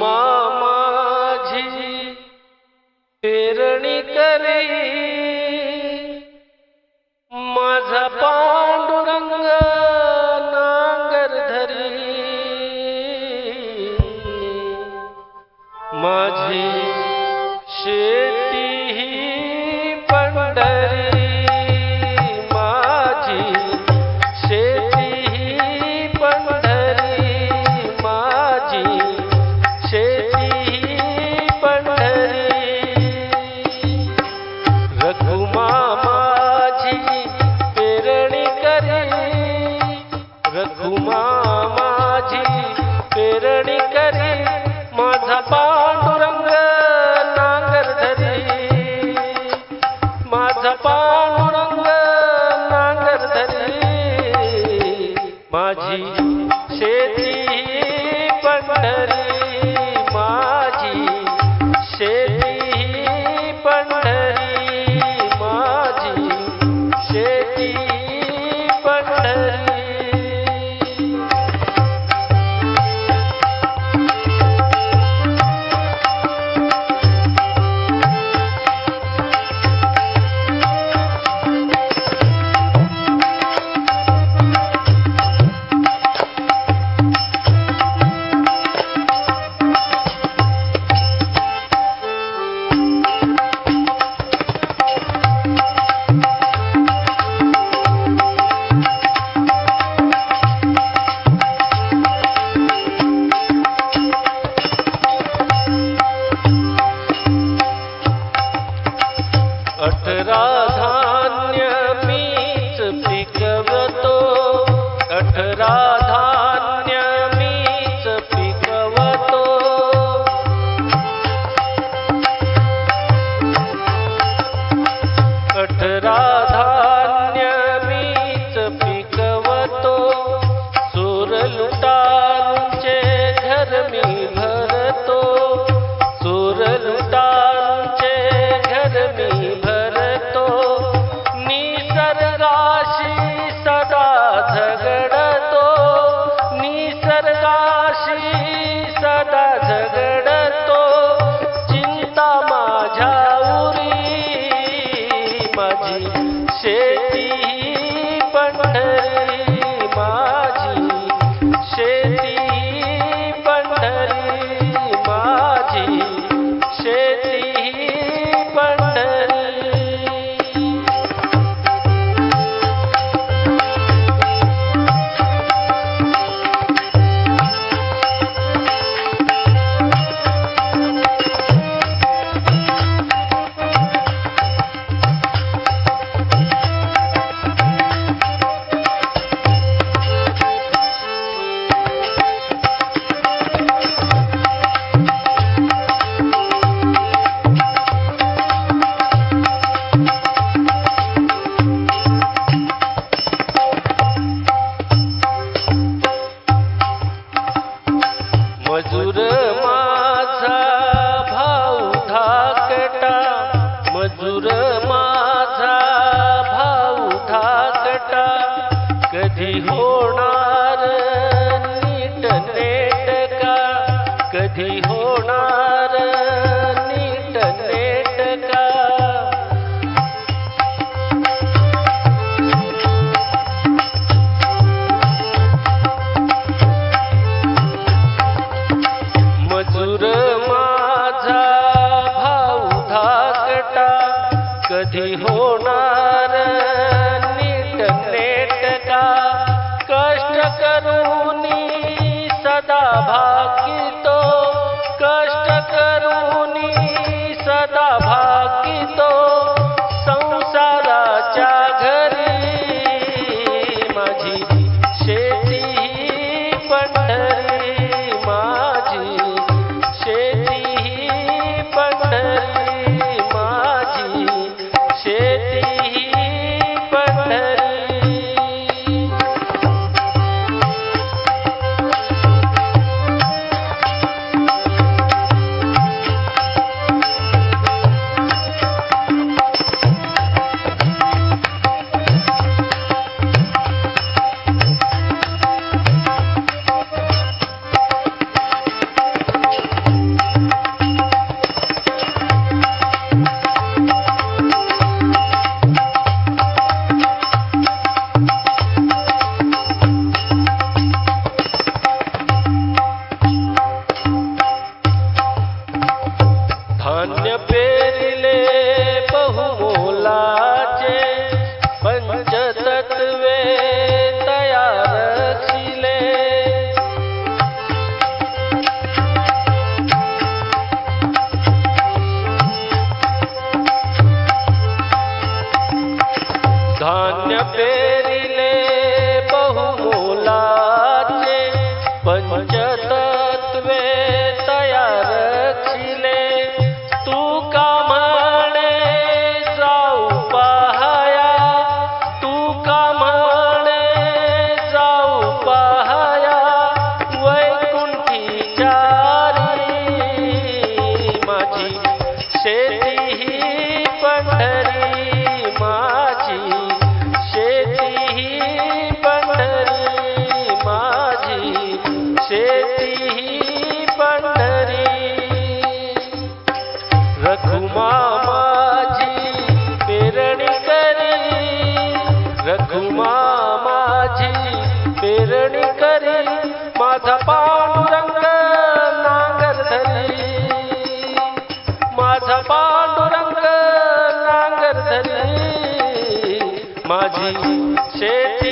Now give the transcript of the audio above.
मा प्रेरणी कर। माझा पांडुरंग नांगर धरी माझी रा sei मजूर माझा भाऊ धाकटा मजूर माझा भाऊ धाकटा कधी होणार होणार नीट का कष्ट करून सदा भा धन्य पे मामाजी माझी पेरणी करी रघुमा माझी पेरणी करी माझा पांडुरंग नांगर धरी. माझा पांडुरंग नांगर धरी. माझी शेती